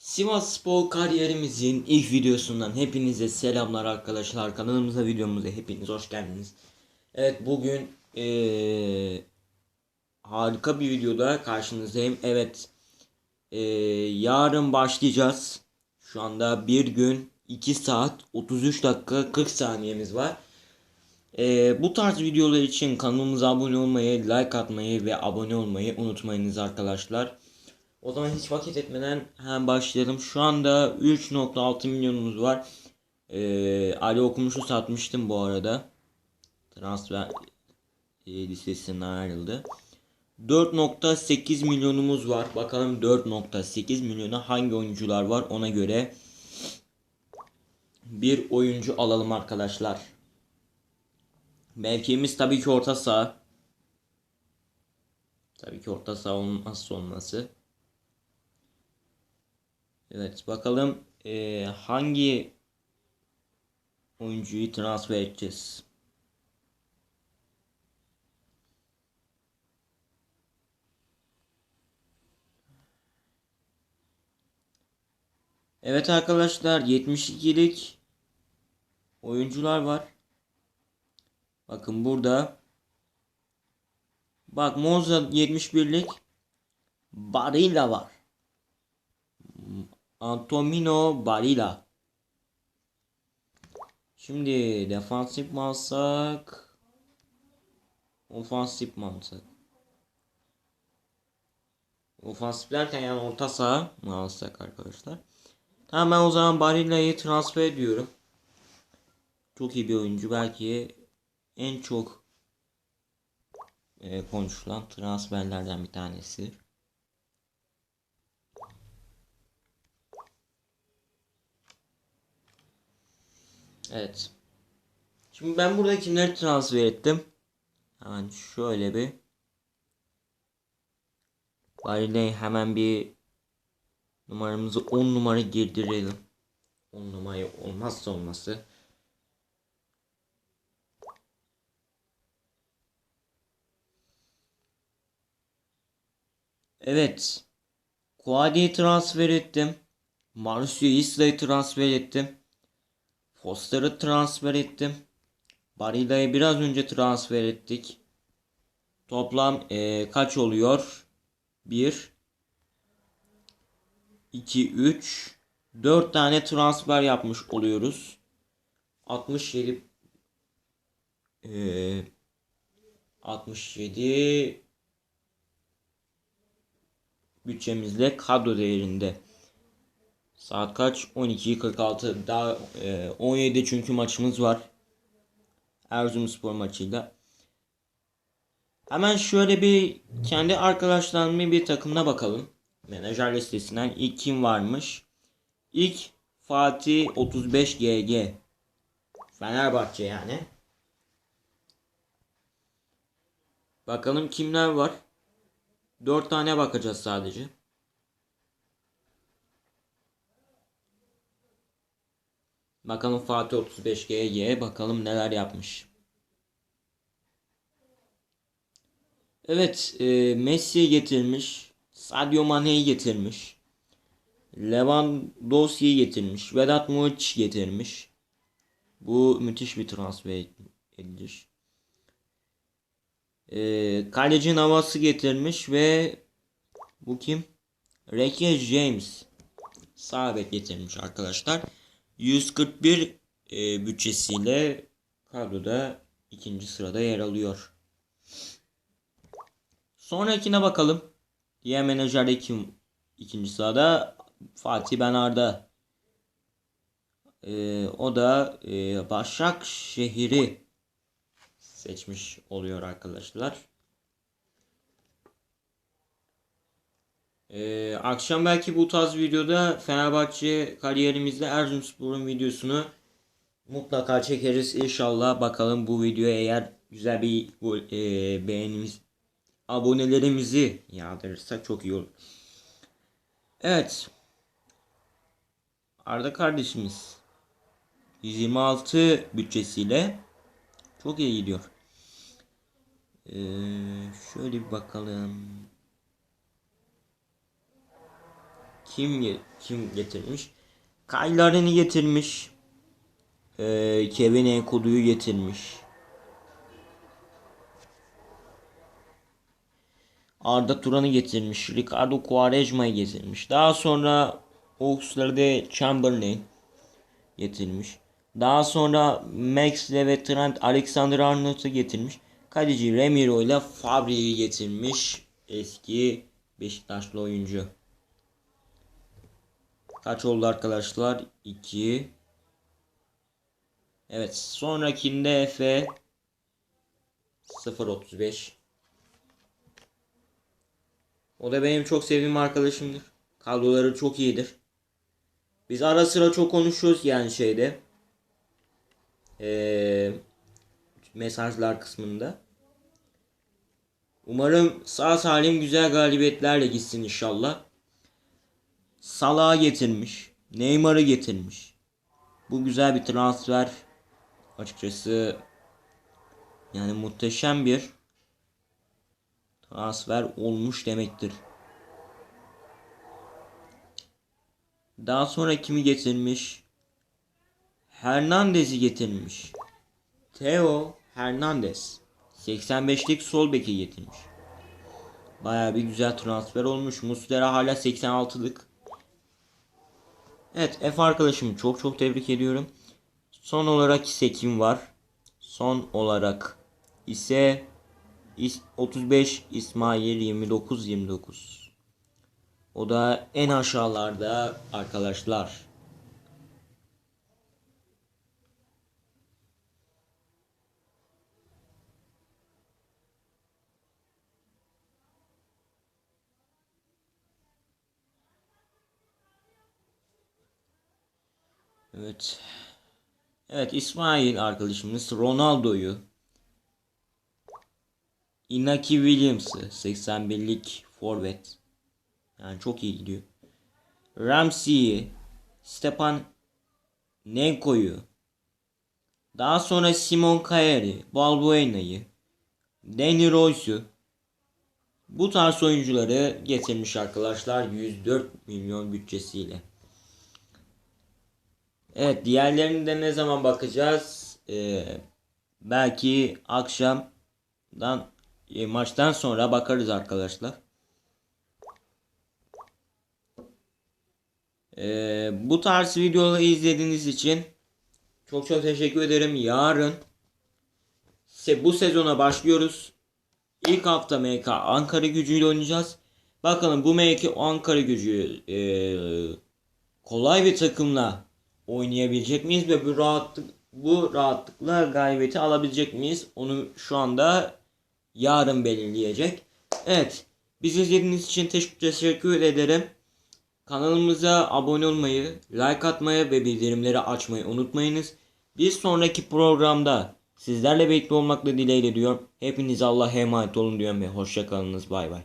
Sivas Spor kariyerimizin ilk videosundan hepinize selamlar arkadaşlar. Kanalımıza videomuza hepiniz hoş geldiniz. Evet bugün eee, harika bir videoda karşınızdayım. Evet eee, yarın başlayacağız. Şu anda bir gün 2 saat 33 dakika 40 saniyemiz var. Eee, bu tarz videolar için kanalımıza abone olmayı, like atmayı ve abone olmayı unutmayınız arkadaşlar. O zaman hiç vakit etmeden hemen başlayalım. Şu anda 3.6 milyonumuz var. Ee, Ali Okumuş'u satmıştım bu arada. Transfer e, listesinden ayrıldı. 4.8 milyonumuz var. Bakalım 4.8 milyona hangi oyuncular var ona göre bir oyuncu alalım arkadaşlar. Mevkimiz tabii ki orta saha. Tabii ki orta saha olmazsa olması. Evet bakalım eee, hangi oyuncuyu transfer edeceğiz. Evet arkadaşlar 72'lik oyuncular var. Bakın burada. Bak Monza 71'lik Barilla var. Antonio Barilla. Şimdi defansif mi alsak? Ofansif mi? Ofansif derken yani orta saha mı arkadaşlar? Tamam ben o zaman Barilla'yı transfer ediyorum. Çok iyi bir oyuncu. Belki en çok e, konuşulan transferlerden bir tanesi. Evet. Şimdi ben burada kimleri transfer ettim? Hemen şöyle bir Bari hemen bir numaramızı 10 numara girdirelim. 10 numarayı olmazsa olması. Evet. Kuadi'yi transfer ettim. Marcio Isla'yı transfer ettim. Foster'ı transfer ettim. Barilla'yı biraz önce transfer ettik. Toplam eee, kaç oluyor? 1 2 3 4 tane transfer yapmış oluyoruz. 67 eee 67 bütçemizle kadro değerinde. Saat kaç? 12.46. Daha e, 17 çünkü maçımız var. Erzurumspor maçıyla. Hemen şöyle bir kendi arkadaşlarımın bir takımına bakalım. Menajer listesinden ilk kim varmış? İlk Fatih 35 GG. Fenerbahçe yani. Bakalım kimler var? 4 tane bakacağız sadece. Bakalım Fatih 35 GG bakalım neler yapmış. Evet, e, Messi'yi getirmiş. Sadio Mane'yi getirmiş. Lewandowski'yi getirmiş. Vedat Muriç getirmiş. Bu müthiş bir transfer edilir. E, kaleci Navas'ı getirmiş ve bu kim? Reke James. Sağ getirmiş arkadaşlar. 141 e, bütçesiyle kadroda ikinci sırada yer alıyor. Sonrakine bakalım. Diğer menajerde kim ikinci sırada? Fatih Ben Arda. E, o da e, Başakşehir'i seçmiş oluyor arkadaşlar. Ee, akşam belki bu tarz videoda Fenerbahçe kariyerimizde Erzurumspor'un videosunu mutlaka çekeriz inşallah. Bakalım bu videoya eğer güzel bir e, beğenimiz abonelerimizi yağdırırsak çok iyi olur. Evet. Arda kardeşimiz 126 bütçesiyle çok iyi gidiyor. Ee, şöyle bir bakalım. Kim kim getirmiş? Kaylarını getirmiş. Ee, Kevin Enkodu'yu getirmiş. Arda Turan'ı getirmiş. Ricardo Quaresma'yı getirmiş. Daha sonra Oxlade Chamberlain getirmiş. Daha sonra Max'le ve Trent Alexander-Arnold'u getirmiş. Kaleci Remiro ile Fabri'yi getirmiş. Eski Beşiktaşlı oyuncu. Kaç oldu arkadaşlar? 2 Evet sonrakinde Efe 0.35 O da benim çok sevdiğim arkadaşımdır. Kadroları çok iyidir. Biz ara sıra çok konuşuyoruz yani şeyde. Ee, mesajlar kısmında. Umarım sağ salim güzel galibiyetlerle gitsin inşallah. Salah'ı getirmiş. Neymar'ı getirmiş. Bu güzel bir transfer. Açıkçası yani muhteşem bir transfer olmuş demektir. Daha sonra kimi getirmiş? Hernandez'i getirmiş. Theo Hernandez. 85'lik sol beki getirmiş. Baya bir güzel transfer olmuş. Muslera hala 86'lık. Evet F arkadaşımı çok çok tebrik ediyorum. Son olarak ise kim var? Son olarak ise İs- 35 İsmail 29 29. O da en aşağılarda arkadaşlar. Evet. Evet İsmail arkadaşımız Ronaldo'yu Inaki Williams'ı 81'lik forvet. Yani çok iyi gidiyor. Ramsey'i, Stepan Nenko'yu, daha sonra Simon Kayer'i, Balbuena'yı, Danny Royce'u bu tarz oyuncuları getirmiş arkadaşlar 104 milyon bütçesiyle. Evet diğerlerine de ne zaman bakacağız? Ee, belki akşamdan e, maçtan sonra bakarız arkadaşlar. Ee, bu tarz videoları izlediğiniz için çok çok teşekkür ederim. Yarın se bu sezona başlıyoruz. İlk hafta MK Ankara gücüyle oynayacağız. Bakalım bu MK Ankara gücü e, kolay bir takımla oynayabilecek miyiz ve bu rahatlık bu rahatlıkla galibiyeti alabilecek miyiz? Onu şu anda yarın belirleyecek. Evet. Bizi izlediğiniz için teş- teşekkür ederim. Kanalımıza abone olmayı, like atmayı ve bildirimleri açmayı unutmayınız. Bir sonraki programda sizlerle birlikte olmakla dileğiyle diyorum. Hepinize Allah'a emanet olun diyorum ve hoşçakalınız. Bay bay.